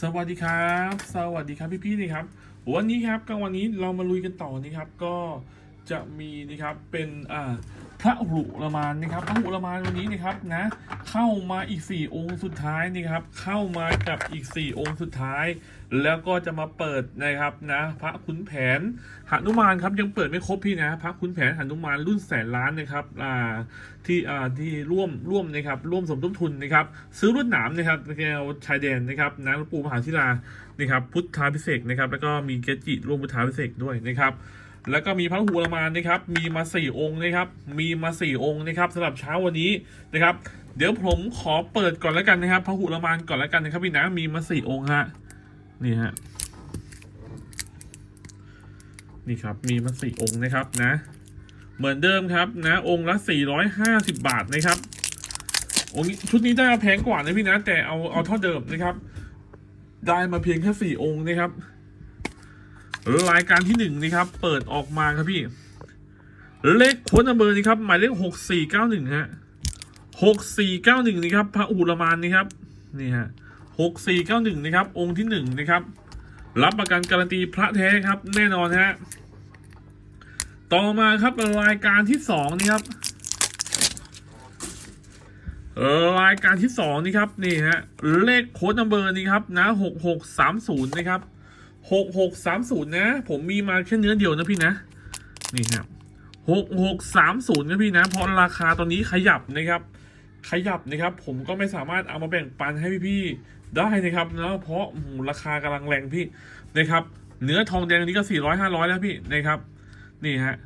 สวัสดีครับ สวัสดีครับพี่ๆนี่ครับ วันนี้ครับกลางวันนี้เรามาลุยกันต่อนะครับ ก็จะมีนะครับเป็นอ่า พระหุรมานนะครับพระหุรมานวันนี้นะครับนะ เข้ามาอีก 4 องค์สุดท้ายนะครับ เข้ามากับอีก 4 องค์สุดท้าย แล้วก็จะมาเปิดนะครับนะ พระขุนแผนหนุมานครับยังเปิดไม่ครบพี่นะ พระขุนแผนหนุมานรุ่นแสนล้านนะครับอ่าที่อ่าที่ร่วมร่วมนะครับร่วมสมทบทุนนะครับ ซื้อรุ่นหนามนะครับแนวชายแดนนะครับนะหลวงปู่มหาศิลานะครับพุทธาพิเศษนะครับแล้วก็มีเกจิร่วมพุทธาพิเศษด้วยนะครับ แล้วก็มีพระหูรมานนะครับ มีมาสี่องค์นะครับ มีมาสี่องค์นะครับสำหรับเช้าวันนี้นะครับ เดี๋ยวผมขอเปิดก่อนแล้วกันนะครับพระหูรมานก่อนแล้วกันนะครับพี่นะมีมาสี่องค์ฮะนี่ฮะนี่ครับมีมาสี่องค์นะครับนะ เหมือนเดิมครับนะ องค์ละสี่ร้อยห้าสิบบาทนะครับองค์ชุดนี้ได้มาแพงกว่านะพี่นะ แต่เอาเอาเท่าเดิมนะครับ ได้มาเพียงแค่สี่องค์นะครับ รายการที่หนึ่งนะครับ เปิดออกมาครับพี่ เลขโค้ดนัมเบอร์นี่ครับ หมายเลขหกสี่เก้าหนึ่งฮะหกสี่เก้าหนึ่งนี่ครับพระอุรมานนี่ครับนี่ฮะหกสี่เก้าหนึ่งนะครับ องค์ที่หนึ่งนะครับ รับประกันการันตีพระแท้ครับ แน่นอนฮะต่อมาครับรายการที่สองนี่ครับรายการที่สองนี่ครับนี่ฮะเลขโค้ดนัมเบอร์นี่ครับนะหกหกสามศูนย์นะครับ หกหกสามศูนย์นะ ผมมีมาแค่เนื้อเดียวนะพี่นะ นี่ครับหกหกสามศูนย์นะพี่นะ เพราะราคาตอนนี้ขยับนะครับ ขยับนะครับ ผมก็ไม่สามารถเอามาแบ่งปันให้พี่ๆได้นะครับเนาะเพราะราคากำลังแรงพี่นะครับ เนื้อทองแดงนนี้ก็สี่ร้อยห้าร้อยแล้วพี่นะครับ นี่ฮะ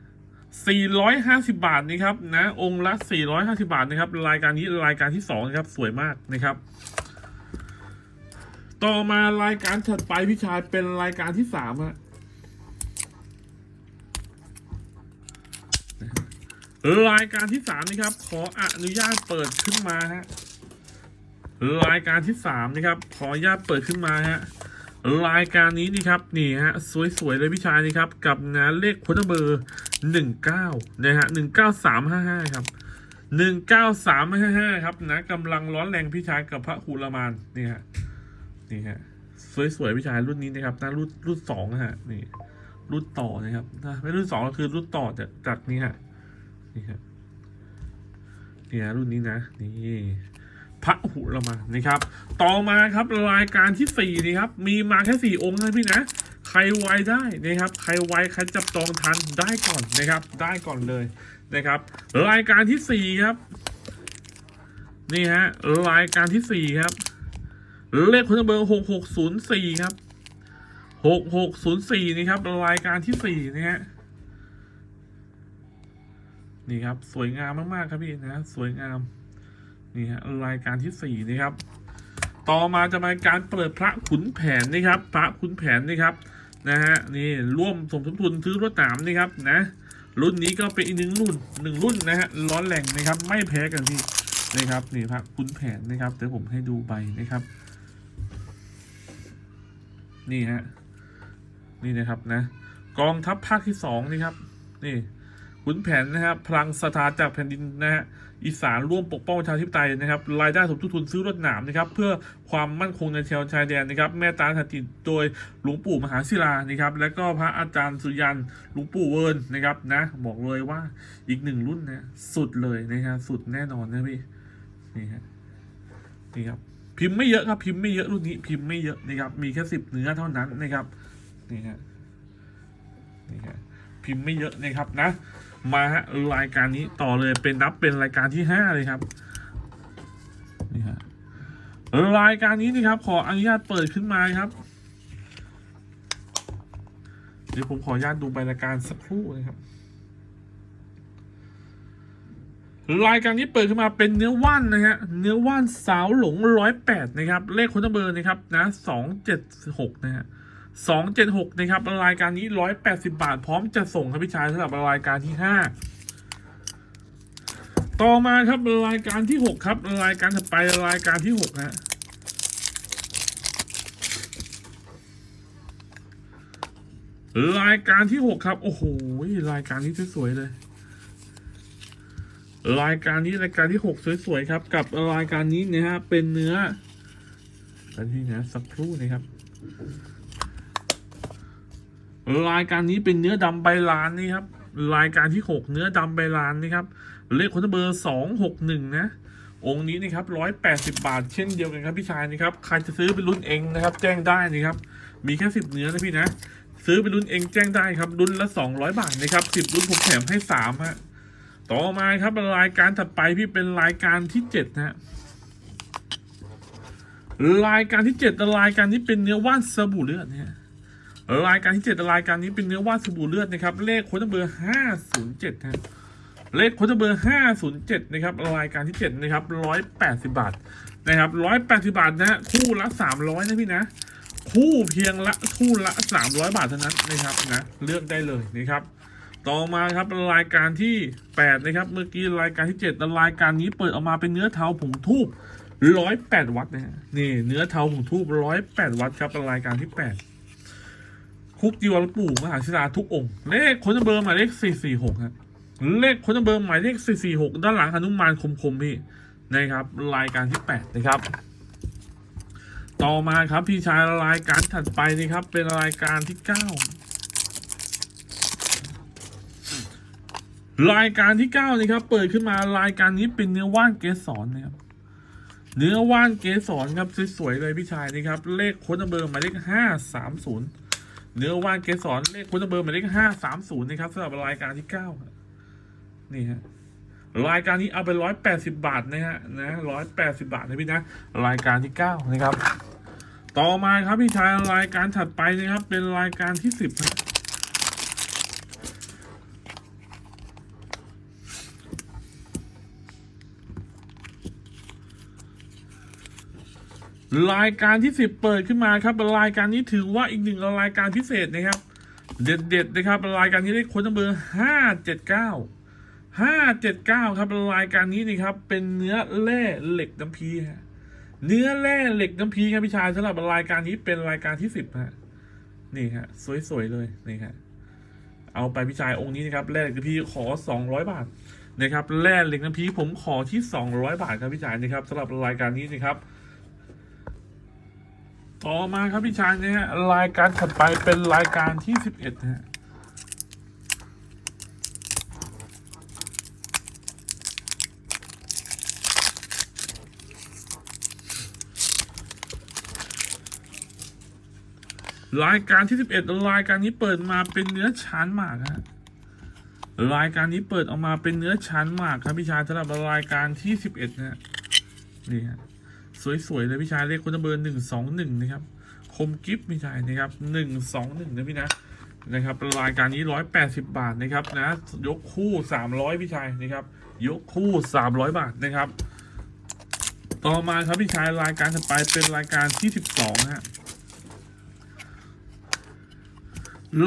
450 บาทนะครับนะองค์ละ 450 บาทนะครับ รายการนี้รายการที่2นะครับสวยมากนะครับ ต่อมารายการถัดไปพี่ชายเป็นรายการที่3ฮะรายการที่3นะครับ ขออนุญาตเปิดขึ้นมาฮะรายการที่3นะครับ ขออนุญาตเปิดขึ้นมาฮะรายการนี้นี่ครับนี่ฮะสวยๆเลยพี่ชายนี่ครับ กับงานเลขโค้ดเบอร์หนึ่งเก้านะฮะหนึ่งเก้าสามห้าห้าครับหนึ่งเก้าสามห้าห้าครับนะกำลังร้อนแรงพี่ชายกับพระคูรมานนี่ฮะ นี่ฮะสวยๆพี่ชายรุ่นนี้นะครับนะรุ่นรุ่นสองฮะนี่รุ่นต่อนะครับนะไม่รุ่นสองก็คือรุ่นต่อจากจากนี้ฮะนี่ฮะนี่ฮะรุ่นนี้นะนี่พระหุรมานนะครับ ต่อมาครับรายการที่สี่นี่ครับ มีมาแค่สี่องค์นะพี่นะใครไวได้นะครับ ใครไวใครจับจองทันได้ก่อนนะครับ ได้ก่อนเลยนะครับ รายการที่สี่ครับ นี่ฮะรายการที่สี่ครับ เลขคนเบอร์หกหกศูนย์สี่ครับหกหกศูนย์สี่นี่ครับรายการที่สี่นะฮะนี่ครับ สวยงามมาก ๆ ครับพี่นะ สวยงาม นี่ฮะรายการที่สี่นะครับ ต่อมาจะมาการเปิดพระขุนแผนนะครับ พระขุนแผนนะครับนะฮะนี่ร่วมสมทบทุนซื้อรถหนามนะครับนะ รุ่นนี้ก็เป็นอีกหนึ่งรุ่นหนึ่งรุ่นนะฮะร้อนแรงนะครับ ไม่แพ้กันพี่นะครับนี่พระขุนแผนนะครับเดี๋ยวผมให้ดูใบนะครับ นี่ฮะนี่นะครับนะกองทัพภาคที่สองนี่ครับ นี่ขุนแผนนะครับพลังสถานจากแผ่นดินนะฮะอีสานร่วมปกป้องประชาธิปไตยนะครับรายได้สมทบทุนซื้อรถหนามนะครับ เพื่อความมั่นคงในแถวชายแดนนะครับ แม่ตาถัดติดโดยหลวงปู่มหาศิลานะครับ และก็พระอาจารย์สุยันหลวงปู่เวิร์นนะครับนะบอกเลยว่าอีกหนึ่งรุ่นนะสุดเลยนะครับสุดแน่นอนนะพี่นี่ฮะนี่ครับ พิมพ์ไม่เยอะครับพิมพ์ไม่เยอะรุ่นนี้พิมพ์ไม่เยอะนะครับมีแค่สิบเนื้อเท่านั้นนะครับนี่ฮะนี่ฮะพิมพ์ไม่เยอะนะครับนะ มาฮะรายการนี้ต่อเลยเป็นนับเป็นรายการที่ห้าเลยครับนี่ฮะรายการนี้นี่ครับ ขออนุญาตเปิดขึ้นมาครับเดี๋ยวผมขออนุญาตดูใบรายการสักครู่นะครับ รายการนี้เปิดขึ้นมาเป็นเนื้อว่านนะฮะ เนื้อว่านสาวหลงร้อยแปดนะครับ เลขคนเบอร์นะครับนะสองเจ็ดหกนะฮะสองเจ็ดหกนะครับรายการนี้ร้อยแปดสิบาท พร้อมจะส่งครับพี่ชายสำหรับรายการที่ห้าต่อมาครับรายการที่หกครับ รายการถัดไปรายการที่หกฮะรายการที่หกครับ โอ้โหรายการนี้สวยๆเลย รายการนี้รายการที่หกสวยๆครับ กับรายการนี้นะฮะเป็นเนื้อกันที่นะสักครู่นะครับ รายการนี้เป็นเนื้อดำใบลานนี่ครับ รายการที่หกเนื้อดำใบลานนี่ครับเลขคนเบอร์สองหกหนึ่งนะองค์นี้นะครับร้อยแปดสิบาทเช่นเดียวกันครับพี่ชายนะครับใครจะซื้อเป็นรุ่นเองนะครับ แจ้งได้นะครับ มีแค่สิบเนื้อนะพี่นะ ซื้อเป็นรุ่นเองแจ้งได้ครับรุ่นละสองร้อยบาทนะครับสิบรุ่นผมแถมให้สามฮะ ต่อมาครับรายการถัดไปพี่เป็นรายการที่เจ็ดนะฮะรายการที่เจ็ดรายการนี้เป็นเนื้อว่านสบู่เลือดนี่ยรายการที่เจ็ดรายการนี้เป็นเนื้อว่านสบู่เลือดนะครับ เลขโค้ดเบอร์ห้าศูนย์เจ็ดฮะเลขโค้ดเบอร์ห้าศูนย์เจ็ดนะครับรายการที่เจ็ดนะครับร้อยแปดสิบาทนะครับร้อยแปดสิบาทนะฮะคู่ละสามร้อยนะพี่นะ คู่เพียงละคู่ละสามร้อยบาทเท่านั้นนะครับนะเลือกได้เลยนะครับ ต่อมาครับรายการที่แปดนะครับ เมื่อกี้รายการที่เจ็ดรายการนี้เปิดออกมาเป็นเนื้อเทาผงทูบร้อยแปดวัตต์นะฮะนี่เนื้อเทาผงทูบร้อยแปดวัตต์ครับเป็นรายการที่แปดคุกจีวรปู่มหาศิลาทุกองค์ เลขคนเบอร์หมายเลขสี่สี่หกครับเลขคนเบอร์หมายเลขสี่สี่หกด้านหลังหนุมานคมคมพี่นะครับ รายการที่แปดนะครับ ต่อมาครับพี่ชายรายการถัดไปนะครับเป็นรายการที่เก้า รายการที่ 9นี่ครับ เปิดขึ้นมารายการนี้เป็นเนื้อว่านเกสรนะครับ เนื้อว่านเกสรครับสวยๆเลยพี่ชายนี่ครับ เลขค้นเบอร์หมายเลขห้าสามศูนย์เนื้อว่านเกสรเลขค้นเบอร์หมายเลขห้าสามศูนย์นะครับสำหรับรายการที่ 9 นี่ฮะรายการนี้เอาไปร้อยแปดสิบาทนะฮะนะร้อยแปดสิบาทนะพี่นะ รายการที่เก้านะครับ ต่อมาครับพี่ชายรายการถัดไปนะครับเป็นรายการที่ 10 รายการที่สิบเปิดขึ้นมาครับรายการนี้ถือว่าอีกหนึ่งรายการพิเศษนะครับ เด็ดๆนะครับรายการนี้ได้ค้นเบอร์ห้าเจ็ดเก้าห้าเจ็ดเก้าครับรายการนี้นี่ครับเป็นเนื้อแร่เหล็กน้ำพีฮะเนื้อแร่เหล็กน้ำพีครับพี่ชายสำหรับรายการนี้เป็นรายการที่สิบฮะนี่ฮะสวยๆเลยนี่ฮะเอาไปพี่ชายองค์นี้นะครับแร่เหล็กน้ำพีขอสองร้อยบาทนะครับแร่เหล็กน้ำพีผมขอที่สองร้อยบาทครับพี่ชายนะครับสำหรับรายการนี้นะครับ ต่อมาครับพี่ชายนะฮะรายการถัดไปเป็นรายการที่สิบเอ็ดฮะรายการที่สิบเอ็ดรายการนี้เปิดมาเป็นเนื้อชานหมากฮะรายการนี้เปิดออกมาเป็นเนื้อชานหมากครับพี่ชายสำหรับรายการที่สิบเอ็ดนะฮะนี่ฮะ สวยๆเลยพี่ชายเลขคนเบอร์หนึ่งสองหนึ่งนะครับคมกิฟต์พี่ชายนะครับหนึ่งสองหนึ่งนะพี่นะนะครับรายการนี้ร้อยแปดสิบาทนะครับนะยกคู่สามร้อยพี่ชายนะครับยกคู่สามร้อยบาทนะครับ ต่อมาครับพี่ชายรายการถัดไปเป็นรายการที่สิบสองฮะ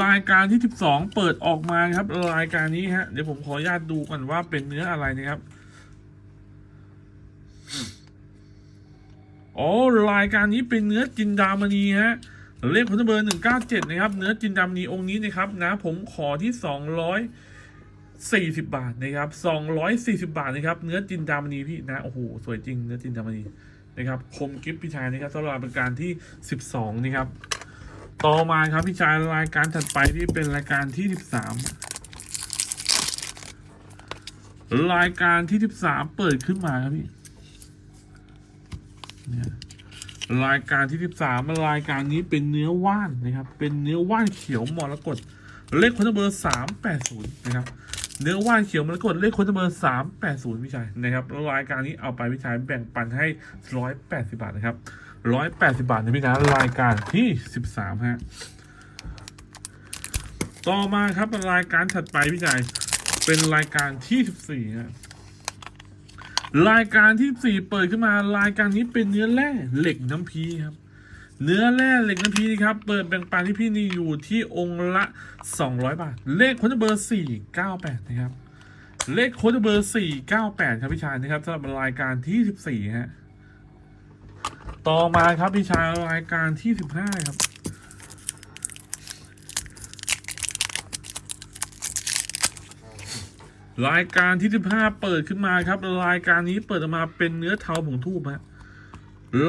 รายการที่สิบสองเปิดออกมาครับ รายการนี้ฮะเดี๋ยวผมขออนุญาตดูก่อนว่าเป็นเนื้ออะไรนะครับ อ๋อรายการนี้เป็นเนื้อจินดามณีฮะเลขคนเบอร์หนึ่งเก้าเจ็ดนะครับ เนื้อจินดามณีองค์นี้นะครับนะผมขอที่สองร้อยสี่สิบบาทนะครับสองร้อยสี่สิบาทนะครับ เนื้อจินดามณีพี่นะโอ้โหสวยจริงเนื้อจินดามณีนะครับคมกิฟต์พี่ชายนะครับสำหรับรายการที่สิบสองนะครับ ต่อมาครับพี่ชายรายการถัดไปที่เป็นรายการที่สิบสามรายการที่สิบสามเปิดขึ้นมาครับพี่ รายการที่ 13รายการนี้เป็นเนื้อว่านนะครับ เป็นเนื้อว่านเขียวมรกตเลขคนเบอร์380นะครับ เนื้อว่านเขียวมรกตเลขคนเบอร์380พี่ชายนะครับรายการนี้เอาไปพี่ชายแบ่งปันให้ 180 บาทนะครับ 180 บาทนะพี่นะรายการที่ 13ฮะต่อมาครับรายการถัดไปพี่ชายเป็นรายการที่ 14ฮะ รายการที่สี่เปิดขึ้นมารายการนี้เป็นเนื้อแร่เหล็กน้ำพีครับ เนื้อแร่เหล็กน้ำพีครับ เปิดแบ่งปันที่พี่นี่อยู่ที่องค์ละ 200 บาท เลขโค้ดเบอร์ 498 นะครับ เลขโค้ดเบอร์ 498 ครับพี่ชายนะครับสำหรับรายการที่ 14 ฮะ ต่อมาครับพี่ชายรายการที่ 15 ครับ รายการที่15เปิดขึ้นมาครับ รายการนี้เปิดออกมาเป็นเนื้อเทาผงทูบฮะ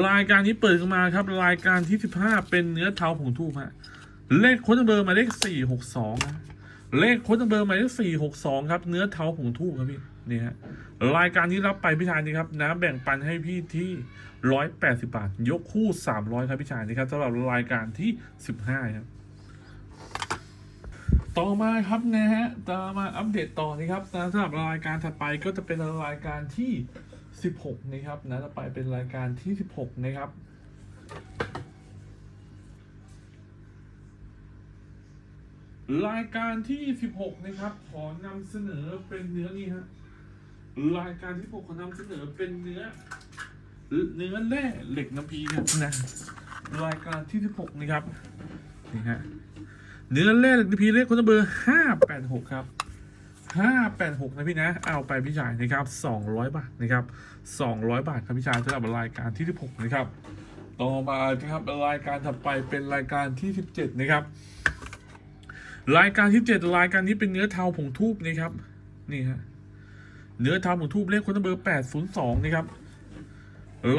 รายการนี้เปิดขึ้นมาครับ รายการที่สิบห้าเป็นเนื้อเทาผงทูบฮะเลขค้ดเบอร์หมายเลขสี่หกสองนะเลขค้ดเบอร์หมายเลขสี่หกสองครับ เนื้อเทาผงทูบครับพี่นี่ฮะรายการนี้รับไปพี่ชายนี่ครับนะแบ่งปันให้พี่ที่ร้อยแปดสิบาท ยกคู่สามร้อยครับพี่ชายนี่ครับสำหรับรายการที่สิบห้าครับ ต่อมาครับนะฮะต่อมาอัปเดตต่อนะครับนะสำหรับรายการถัดไปก็จะเป็นรายการที่ 16 นะครับนะต่อไปเป็นรายการที่ 16 นะครับรายการที่ 16 นะครับ ขอนำเสนอเป็นเนื้อนี่ฮะรายการที่6ขอนำเสนอเป็นเนื้อ เนื้อแร่เหล็กน้ำพีครับนะรายการที่ 16 นะครับนี่ฮะ เนื้อเล็กน้ำพีเลขคนเบอร์ห้าแปดหกครับห้าแปดหกนะพี่นะเอาไปพี่ชายนะครับสองร้อยบาทนะครับสองร้อยบาทครับพี่ชายสำหรับรายการที่สิบหกนะครับต่อมานะครับรายการถัดไปเป็นรายการที่สิบเจ็ดนะครับ รายการที่เจ็ดรายการนี้เป็นเนื้อเทาผงทูบนะครับนี่ฮะเนื้อเทาผงทูบเลขคนเบอร์แปดศูนย์สองนะครับ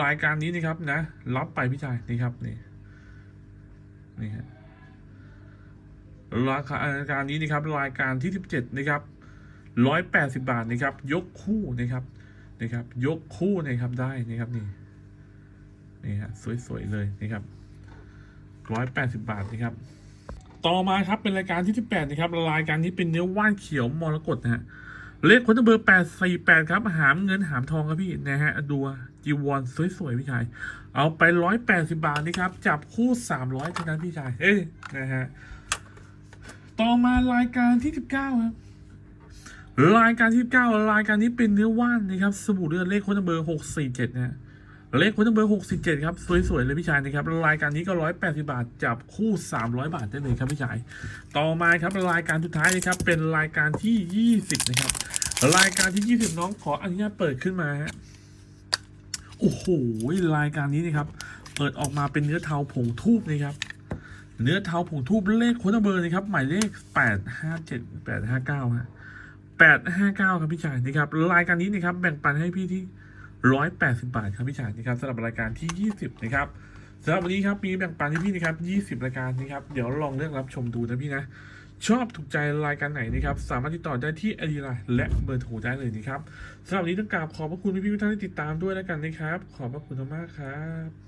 รายการนี้นะครับนะ รับไปพี่ชายนี่ครับนี่นี่ฮะ ราคารายการนี้นะครับรายการที่ 17 นะครับ180บาทนะครับ ยกคู่นะครับนะครับ ยกคู่นะครับได้นะครับนี่นี่ฮะสวยๆเลยนะครับ180บาทนะครับ ต่อมาครับเป็นรายการที่18นะครับรายการนี้เป็นเนื้อว่านเขียวมรกตนะฮะเลขคนเบอร์848ครับ หามเงินหามทองครับพี่นะฮะดูจีวอนสวยๆพี่ชาย เอาไป180บาทนะครับ จับคู่300เท่านั้นพี่ชายเอ้ยนะฮะ ต่อมารายการที่ 19 ครับ รายการที่ 19 รายการนี้เป็นเนื้อว่านนะครับ สบู่เลือดเลขค้ดเบอร์ 647 นะฮะเลขค้ดเบอร์ 67 ครับ สวย ๆ เลยพี่ชายนะครับ รายการนี้ก็ 180 บาท จับคู่ 300 บาทได้เลยครับพี่ชาย ต่อมาครับรายการสุดท้ายนะครับ เป็นรายการที่ 20 นะครับ รายการที่ 20 น้องขออนุญาตเปิดขึ้นมาฮะ โอ้โห รายการนี้นะครับ เปิดออกมาเป็นเนื้อเทาผงทูบนะครับ เนื้อเท้าผงทูบเลขโค้ดเบอร์นะครับหมายเลขแปดห้าเจ็ดแปดห้าเก้าฮะแปดห้าเก้าครับพี่ชายนะครับรายการนี้นะครับแบ่งปันให้พี่ที่ร้อยแปดสิบาทครับพี่ชายนะครับสำหรับรายการที่ยี่สิบนะครับสำหรับวันนี้ครับมีแบ่งปันให้พี่นะครับยี่สิบรายการนะครับเดี๋ยวลองเลือกรับชมดูนะพี่นะชอบถูกใจรายการไหนนะครับสามารถติดต่อได้ที่ไอดีไลน์และเบอร์โทรได้เลยนะครับสำหรับวันนี้ต้องกราบขอบพระคุณพี่ๆทุกท่านที่ติดตามด้วยแล้วกันนะครับ ขอบพระคุณมากครับ